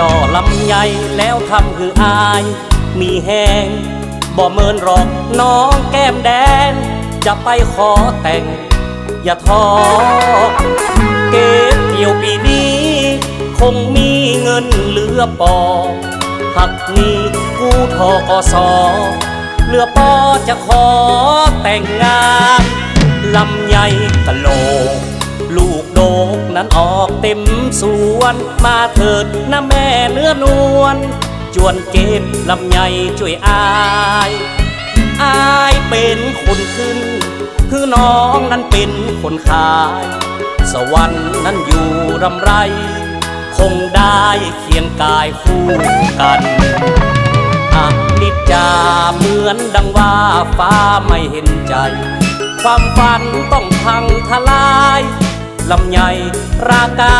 ำใหญ่แล้วทำคืออาย มีแหงบ่เมินหรอกน้องแก้มแดงจะไปขอแต่ง อย่าท้อเก็บเกี่ยวปีนี้ คงมีเงินเหลือปอหักนี้กู้ทอกสอเหลือปอจะขอแต่งงานลำใหญ่กะโหลก ลูกโดกนั้นออกเต็มสวน มาเถิดนะแม่เนื้อนวลจวนเก็บลำใหญ่ช่วยอายอายเป็นคนขึ้น คือน้องนั้นเป็นคนขาย สวรรค์นั้นอยู่รำไร คงได้เคียงกายคู่กันอนิจจาเหมือนดังว่าฟ้าไม่เห็นใจ ความฝันต้องพังทลาย ลำใหญ่รากา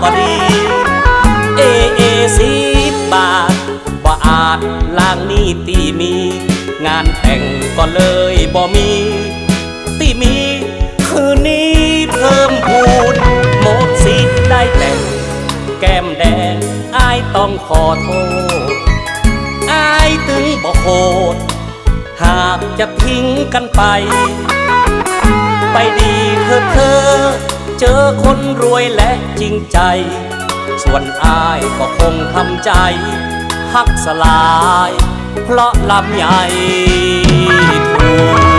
บดี เอเอสิบบาทบ่อาจล่างนี้ตีมี งานแต่งก็เลยบ่มีตีมีคืนนี้เพิ่มพูนหมดสิทธิ์ได้แต่ง แก้มแดงอายต้องขอโทษอายถึงบ่โหดหากจะทิ้งกันไป ไปดีเธอเธอ เจอคนรวยและจริงใจ ส่วนอายก็คงทำใจ หักสลาย เพราะลำใหญ่ถูก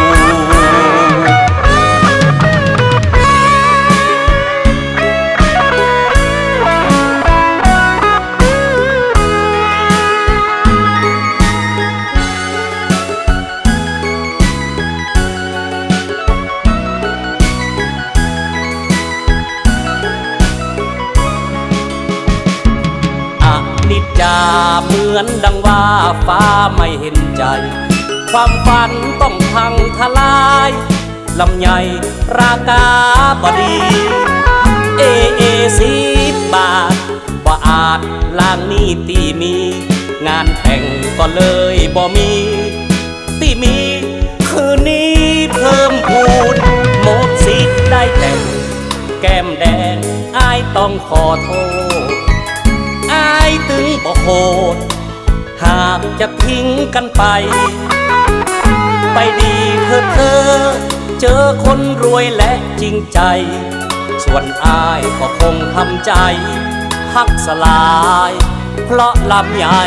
นิจจาเหมือนดังว่าฟ้าไม่เห็นใจ ความฝันต้องพังทลายลำใหญ่รากาบดี เอเอสิบบาทว่าอาจล่างนี้ตีมี งานแต่งก็เลยบ่มีตีมีคืนนี้เพิ่มพูนหมดสิทธิ์ได้แต่ง แก้มแดงอายต้องขอโทษ บ่โหด หากจะทิ้งกันไป ไปดีเธอเธอ เจอคนรวยและจริงใจ ส่วนอายก็คงทำใจ หักสลาย เพราะลำใหญ่